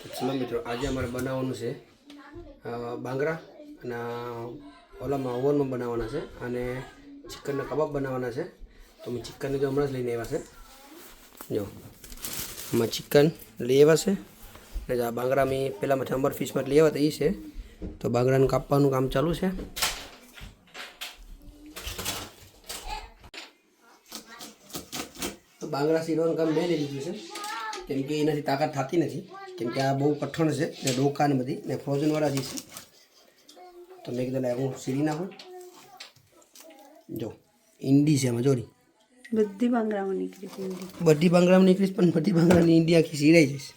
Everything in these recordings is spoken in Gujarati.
ચલો મિત્રો, આજે અમારે બનાવવાનું છે બાંગરા અને ઓલામાં ઓવનમાં બનાવવાના છે અને ચિકનના કબાબ બનાવવાના છે. તો મેં ચિકનને જો હમણાં જ લઈને આવ્યા છે. જો આમાં ચિકન લઈ આવ્યા છે. જો આ બાંગરા મેં પહેલાંમાંથી અંબર ફિશમાં લઈ આવ્યા તો એ છે. તો બાંગરાને કાપવાનું કામ ચાલુ છે. તો બાંગડા સીરવાનું કામ મેં લઈ લીધું છે. કેમ કે એનાથી તાકાત થતી નથી. કેમ કે આ બહુ કઠણ છે ને ડોકા ને બધી ને ફ્રોઝનવાળા જે છે તો મેં કીધું લાય હું સીરી નાખું. જો ઈંડી છે એમાં જોરી બધી બાંગડામાં નીકળી બધી બાંગડામાં નીકળીશ પણ બધી બાંગડાની ઈંડી આખી સીરાઈ જશે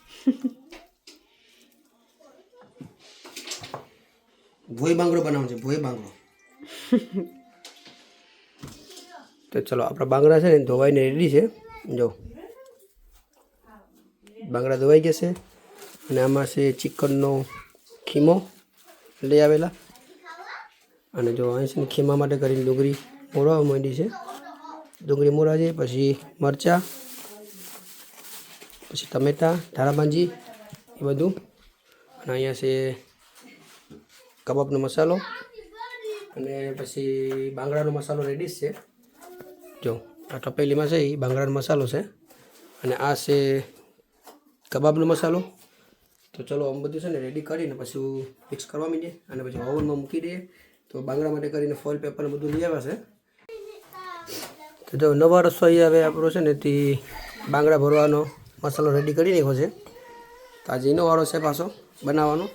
ભોય બાંગડો બનાવવાનો છે ભોય બાંગડો. તો ચલો આપણા બાંગડા છે ને ધોવાઈને રેડી છે. જો. બાંગડા ધોવાઈ ગયા છે અને આમાં છે ચિકનનો ખીમો લઈ આવેલા. અને જો અહીં છે ખીમા માટે કરીને ડુંગળી મોરવા માંડી છે. ડુંગળી મોરા છે પછી મરચાં, પછી ટમેટાં ધારાભાંજી એ બધું. અને અહીંયા છે કબાબનો મસાલો. અને પછી બાંગડાનો મસાલો રેડી જ છે. જો, આ તપેલીમાં છે એ બાંગડાનો મસાલો છે. અને આ છે કબાબનો મસાલો. તો ચલો આમ બધું છે ને રેડી કરીને પછી મિક્સ કરવા માંડીએ અને પછી ઓવનમાં મૂકી દઈએ. તો બાંગડા માટે કરીને ફોઇલ પેપર બધું લઈ આવ્યા છે. તો જો નવા રસોઈ હવે આપણો છે ને તે બાંગડા ભરવાનો મસાલો રેડી કરી નાખ્યો છે. તો આજે એનો વારો છે પાછો બનાવવાનો.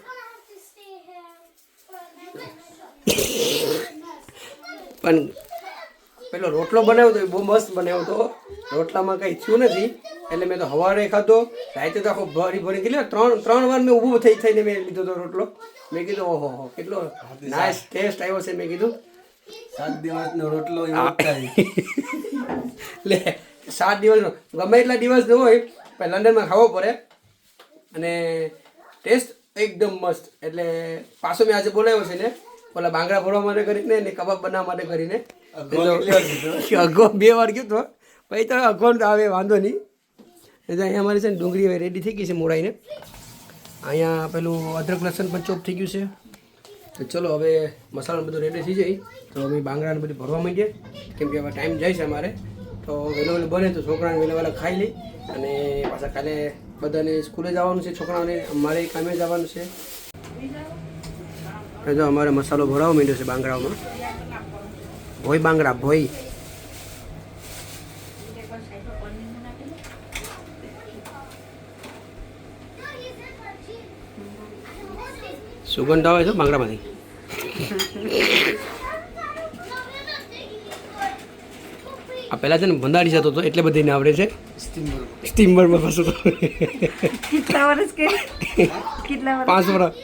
પણ પેલો રોટલો બનાવ્યો તો એ બહુ મસ્ત બનાવ્યો તો રોટલામાં કંઈ થયું નથી. એટલે મેં તો હવારે ખાધો. રાતે તો આખો ભરી ભરી કેટલો ત્રણ ત્રણ વાર મેં ઊભું થઈ થઈને મેં લીધો હતો રોટલો. મેં કીધું ઓહો હો કેટલો નાઇસ ટેસ્ટ આવ્યો છે મેં કીધું. સાત દિવસનો રોટલો લે સાત દિવસનો. ગમે એટલા દિવસ ન હોય પણ લંડનમાં ખાવો પડે. અને ટેસ્ટ એકદમ મસ્ત. એટલે પાછો મેં આજે બોલાવ્યો છે ને ઓલા બાંગડા ભરવા માટે કરીને ને કબાબ બનાવવા માટે કરીને. અગો બે વાર ગયું તો. પછી તો અગો આવે વાંધો નહીં. એટલે અહીંયા અમારી છે ને ડુંગળી હવે રેડી થઈ ગઈ છે મોડાઈને. અહીંયા પેલું અદરક લસણ પણ ચોપ થઈ ગયું છે. તો ચલો હવે મસાલો બધું રેડી થઈ જાય. તો અમે બાંગડાને બધું ભરવા માંડીએ. કેમ કે હવે ટાઈમ જાય છે અમારે. તો વહેલો વહેલું બને તો છોકરાને વહેલા વહેલા ખાઈ લઈ. અને પાછા કાલે બધાને સ્કૂલે જવાનું છે છોકરાઓને. અમારે કામે જવાનું છે. જો અમારે મસાલો ભરાવા માંડ્યો છે બાંગડાઓમાં. ભોય બાંગડા ભોય. સુગંધ આવે છે બાંગડામાંથી. આ પહેલાં છે ને ભંડારી જતો હતો એટલે બધીને આવડે છે. સ્ટીમરમાં ફસો હતો કેટલા વર્ષ કે કેટલા વર્ષ પાંચ વર્ષ.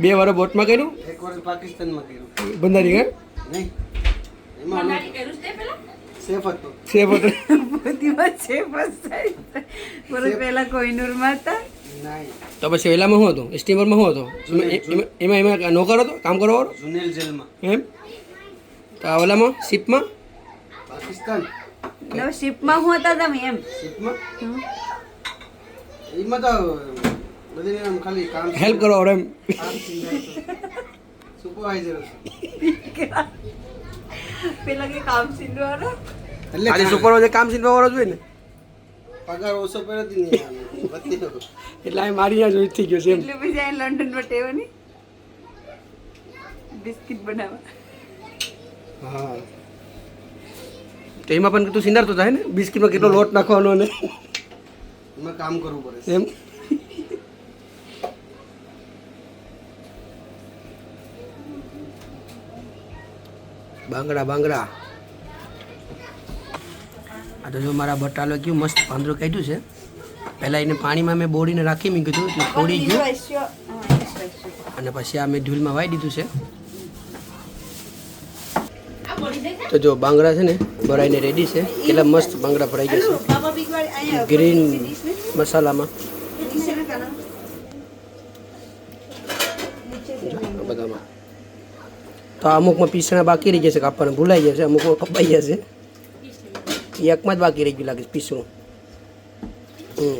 બે વર્ષ બોટમાં કર્યું? એક વર્ષ પાકિસ્તાનમાં કર્યું. ભંડારી ગયા નહીં. એમાં સેફ હતો. સેફ હતો. બધી વાત છે બસ પહેલા કોઈનુરમાં હતા. નહીં. તો પછી પહેલામાં શું હતું? સ્ટીમરમાં શું હતો? એમાં- એમાં નોકર હતો? કામ કરો જુનેલ જેલમાં. એમ? તો આ ઓલામાં શિપમાં? પાકિસ્તાન. નવ શિપમાં હું હતા તમે એમ? શીપમાં? એમાં તો બધી આમ ખાલી કામ હેલ્પ કરો એમ. કામ સુપરવાઇઝર પેલા કે કામ સીધવાનો? એટલે આજે સુપરવાઇઝર કામ સિંધવા વાળો જોઈએ ને? પગાર ઓછો પડ્યો હતી ને એટલે આ મારી ત્યાં જોઈ થઈ ગયો છે એટલે પછી અહીં લંડનમાં ટેવાની? બિસ્કિટ બનાવવા. હા. તો એમાં પણ તું સિંગારતો થાય ને? બિસ્કિટમાં કેટલો લોટ નાખવાનો ને એમાં કામ કરવું પડે. એમ? બાંગડા બાંગડા. આ તો જો મારા બટાલો કયું મસ્ત પાંદરું કાઢ્યું છે. પહેલાં એને પાણીમાં મેં બોળીને રાખી મૂક્યું હતું એટલે ફોડી ગયું. અને પછી આ મેં ધૂલમાં વાઈ દીધું છે. તો જો બાંગડા છે ને ભરાઈને રેડી છે. કેટલા મસ્ત બાંગડા ભરાઈ ગયા છે. ગ્રીન મસાલામાં જો, આ બધામાં તો અમુકમાં પીસણા બાકી રહી જશે કાપવાના ભૂલાઈ જશે અમુકમાં કપાઈ જશે. એકમાં જ બાકી રહી ગયું લાગે પીસણું. હમ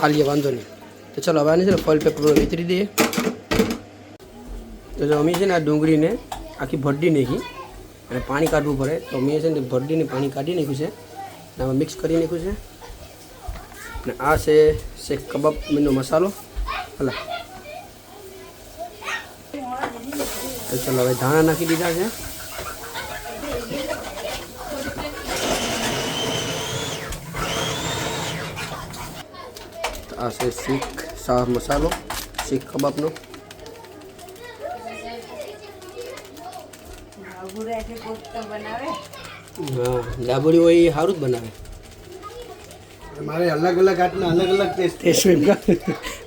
હાલીએ વાંધો નહીં. તો ચલો, હવે આને છે ને ફોઇલ પેપર વિતરી દઈએ. તો જો અમે છે ને આ ડુંગળીને આખી ભરડી નાખી અને પાણી કાઢવું પડે. તો મેં છે ને ભરડીને પાણી કાઢી નાખ્યું છે અને આમાં મિક્સ કરી નાખ્યું છે. અને આ છે કબાબ મીનો મસાલો. હલા. તો ચલો હવે ધાણા નાખી દીધા છે. આ છે શીખ શાહ મસાલો શીખ કબાબનો. ડાબોળી હોય એ સારું જ બનાવે. મારે અલગ અલગ આટના અલગ અલગ ટેસ્ટ ટેસ્ટ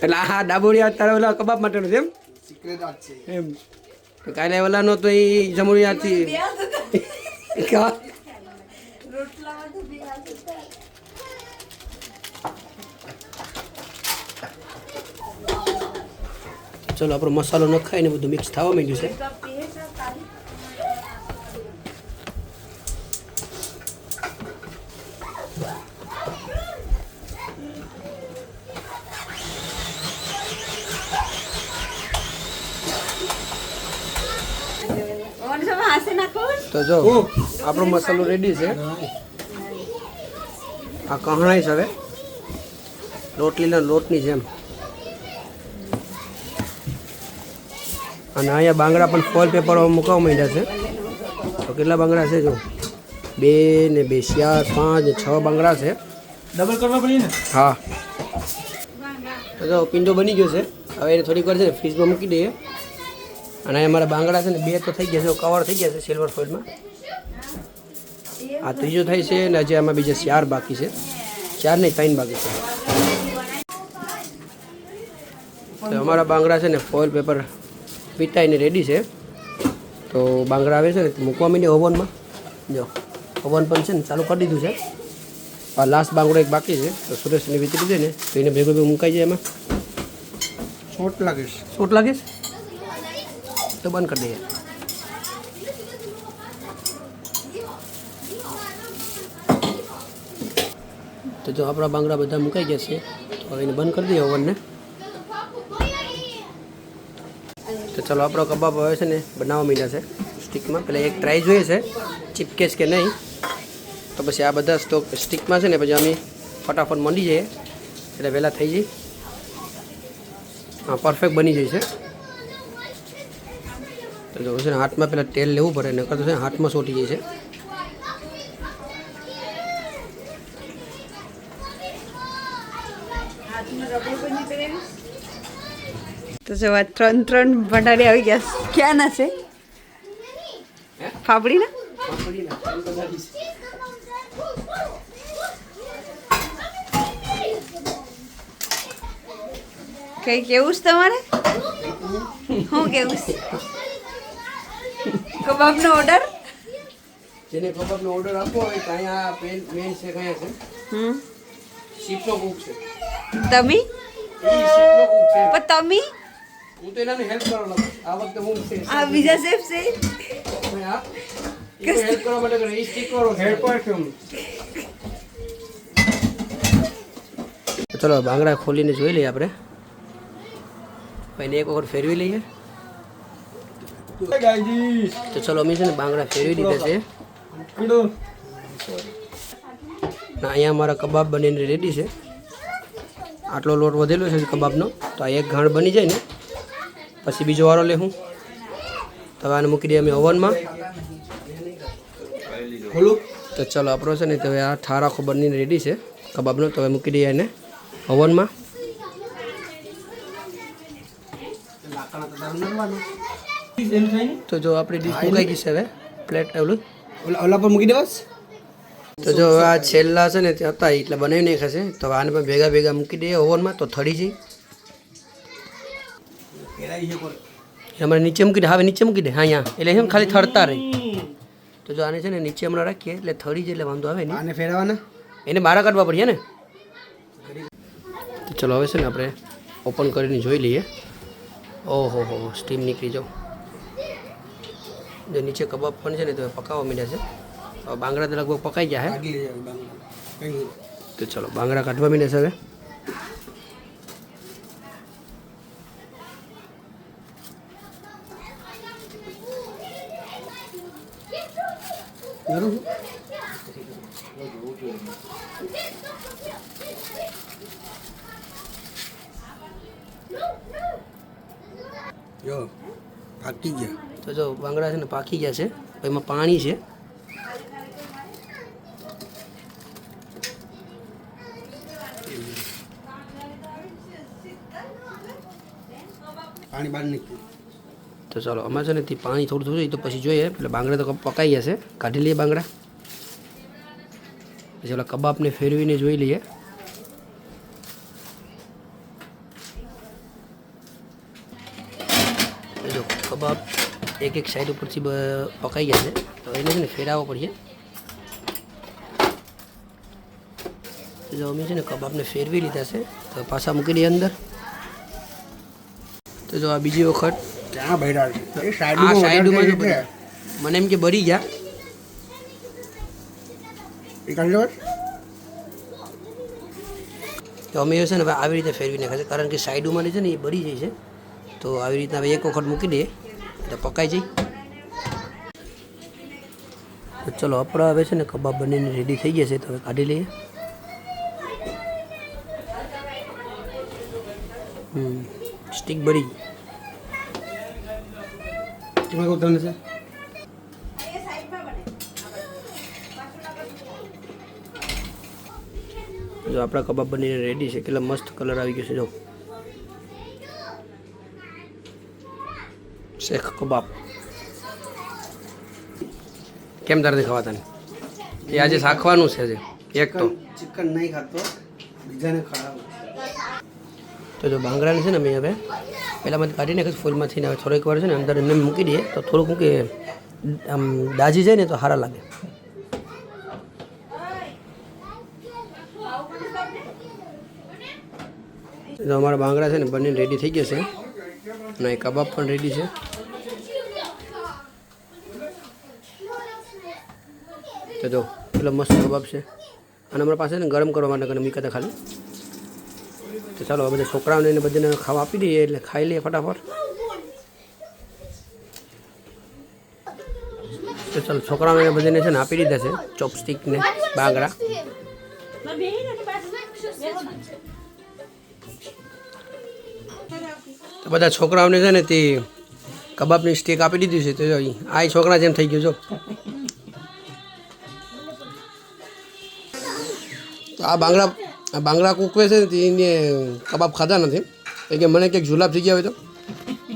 એટલે આ ડાબોળી આ તારા ઓલા કબાબ માટેનું છે એમ? સિક્રેટ આર્ટ છે. એમ. કાલે તો એ કા? રોટલામાં તો હાથ હતા. ચલો આપણો મસાલો નખાય ને બધું મિક્સ થવા માંડ્યું છે. તો જો આપણો મસાલો રેડી છે. આ કહણાઈ છે હવે. રોટલીના લોટની જેમ. અને અહીંયા બાંગડા પણ ફોલ પેપર મૂકવા માંડ્યા છે. તો કેટલા બાંગડા છે જો? બે ને બે ચાર પાંચ ને છ બાંગડા છે. ડબલ કરવા પડી ને? હા. તો જો પિંડો બની ગયો છે. હવે એને થોડીક વાર છે ને ફ્રીજમાં મૂકી દઈએ. અને અમારા મારા બાંગડા છે ને બે તો થઈ ગયા છે કવર થઈ ગયા છે સિલ્વર ફોઇલમાં આ ત્રીજો થાય છે અને હજી આમાં બીજા ચાર બાકી છે. ચાર નહીં ત્રણ બાકી છે. તો અમારા બાંગડા છે ને ફોઇલ પેપર પીટાઈને રેડી છે. તો બાંગડા આવે છે ને મૂકવા માંડીએ ઓવનમાં જો ઓવન પણ છે ને ચાલુ કરી દીધું છે. આ લાસ્ટ બાંગડો એક બાકી છે. તો સુરેશને વિતરી દે ને તો એને ભેગો ભેગો મુકાઈ જાય એમાં. ચોટ લાગે છે. ચોટ લાગે છે? તો બંધ કરી દઈએ તો જો આપણા બાંગડા બધા મુકાઈ છે તો હવે એને બંધ કરી દઈએ ઓવનને તો ચાલો આપણો કબાબ હવે છે ને બનાવવા માંડ્યા છે સ્ટીકમાં પહેલાં એક ટ્રાય જોઈએ છે ચીપકેશ કે નહીં તો પછી આ બધા સ્ટોક સ્ટીકમાં છે ને પછી અમે ફટાફટ મંડી જઈએ એટલે વહેલા થઈ જઈએ હા પરફેક્ટ બની જાય છે જો છે ને હાથમાં પહેલાં તેલ લેવું પડે, નકર તો છે હાથમાં સોટી જાય છે. તો જો આ ત્રણ ત્રણ ભંડારી આવી ગયા. ક્યાં ના છે? ફાફડી ના કઈ કેવું છે તમારે? શું કેવું છે? કબાબનો ઓર્ડર જેને કબાબનો ઓર્ડર આપવો હોય તો અહીંયા મેન મેન છે કયા છે? હમ. શીપનો કુક છે. તમે? એ શીપનો કૂક છે. પણ તમે? હું તો એનાને હેલ્પ કરવા લાગુ આ વખતે હું છે. આ બીજા શેફ છે? આ? હેલ્પ કરવા માટે કરે. એ સ્ટીક કરો હેલ્પ છે ચલો બાંગડા ખોલીને જોઈ લઈએ આપણે. ભાઈને એક વખત ફેરવી લઈએ. તો ચલો અમે છે ને બાંગડા ફેરવી દીધા છે. ના અહીંયા અમારા કબાબ બનીને રેડી છે. આટલો લોટ વધેલો છે કબાબનો. તો આ એક ઘાણ બની જાય ને. પછી બીજો વારો લેવું તો હવે મૂકી દઈએ અમે ઓવનમાં. તો ચલો આપણો છે ને તો આ ઠાર આખો બનીને રેડી છે કબાબનો. તો હવે મૂકી દઈએ એને ઓવનમાં. તો જો આપણી ડીશ મુકાઈ ગઈ છે હવે. પ્લેટ ઓલું ઓલા પર મૂકી દેવાસ તો જો આ છેલ્લા છે ને તે હતા એટલે બનાવી નહીં ખાશે તો આને પણ ભેગા ભેગા મૂકી દઈએ ઓવનમાં તો થડી જાય અમારે નીચે મૂકી દે હવે નીચે મૂકી દે. હા અહીંયા. એટલે એમ ખાલી થડતા રહી. તો જો આને છે ને નીચે હમણાં રાખીએ એટલે થડી જાય એટલે વાંધો આવે ને આને ફેરવાના? એને બહાર કાઢવા પડીએ ને? તો ચલો હવે છે ને આપણે ઓપન કરીને જોઈ લઈએ. ઓહો હો સ્ટીમ નીકળી જાઓ જે નીચે કબાબ પણ છે ને તો પકાવવા માંડ્યા છે. બાંગડા તો લગભગ પકાઈ ગયા છે તો ચલો બાંગડા કાઢવા માંડ્યા છે હવે. જો પાકી ગયા. તો જો બાંગડા છે ને પાકી ગયા છે. એમાં પાણી છે. પાણી બહાર નીકળ્યું. તો ચાલો અમારે છે ને તે પાણી થોડું થોડું એ તો પછી જોઈએ. એટલે બાંગડા તો પકાઈ ગયા છે. કાઢી લઈએ બાંગડા. પછી ઓલા કબાબને ફેરવીને જોઈ લઈએ તો જો કબાબ એક એક સાઈડ ઉપરથી પકાઈ ગયા છે. તો એને છે ને ફેરવવો પડશે. તો જો અમે છે ને કબાબને ફેરવી લીધા છે તો પાછા મૂકી દઈએ અંદર. તો જો આ બીજી વખત આ સાઈડમાં મને એમ કે બરી ગયા. તો અમે છે ને આવી રીતે ફેરવી નાખે છે કારણ કે સાઈડોમાં છે ને એ બળી જાય છે. તો આવી રીતના એક વખત મૂકી દઈએ. એટલે પકાઈ જઈ. તો ચલો આપણા હવે છે ને કબાબ બનીને રેડી થઈ ગયા છે તો હવે કાઢી લઈએ. હમ સ્ટીક કહું તમને છે જો આપણા કબાબ બનીને રેડી છે કેટલા મસ્ત કલર આવી ગયો છે જો. શેખ કબાબ. કેમ તારે ખાવા તને? એ આજે શાખવાનું છે આજે એક તો. ચિકન નહીં ખાતો બીજાને ખવડાવું તો જો બાંગડાને છે ને મેં હવે પહેલાં કાઢીને નાખે ફૂલમાંથી ને થોડીક વાર છે ને અંદર એમને મૂકી દઈએ તો થોડુંક મૂકી આમ દાજી જાય ને તો સારા લાગે. તો અમારા બાંગડા છે ને બંને રેડી થઈ ગયા છે. અને કબાબ પણ રેડી છે. તો જો પેલો મસ્ત કબાબ છે. અને અમારા પાસે ને ગરમ કરવા માટે મૂક્યા હતા ખાલી. તો ચાલો બધા છોકરાઓને એને બધાને ખાવા આપી દઈએ એટલે ખાઈ લઈએ ફટાફટ. તો ચાલો, છોકરાઓને એને બધાને છે ને આપી દીધા છે ચોપસ્ટિક ને બાંગડા. તો બધા છોકરાઓને છે ને તે કબાબની સ્ટીક આપી દીધી છે. તો આ છોકરા જેમ થઈ ગયો છો તો આ બાંગડા આ બાંગડા કૂકવે છે ને એને કબાબ ખાધા નથી. એ કે મને કંઈક જુલાબ થઈ ગયા હોય તો.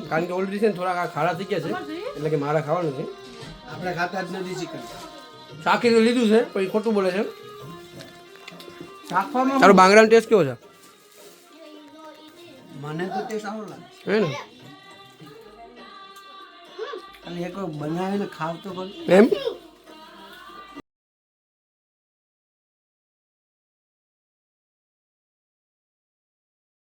કારણ કે ઓલરેડી છે ને થોડાક આ ખાડા થઈ ગયા છે. એટલે કે મારા ખાવાનું છે. આપણે ખાતા જ નથી ચિકન શાકી તો લીધું છે પણ ખોટું બોલે છે. તારો બાંગડાનો ટેસ્ટ કેવો છે? મને તો તે સારું લાગે. હે ને? ખાલી એક બનાવીને ખાવ તો એમ?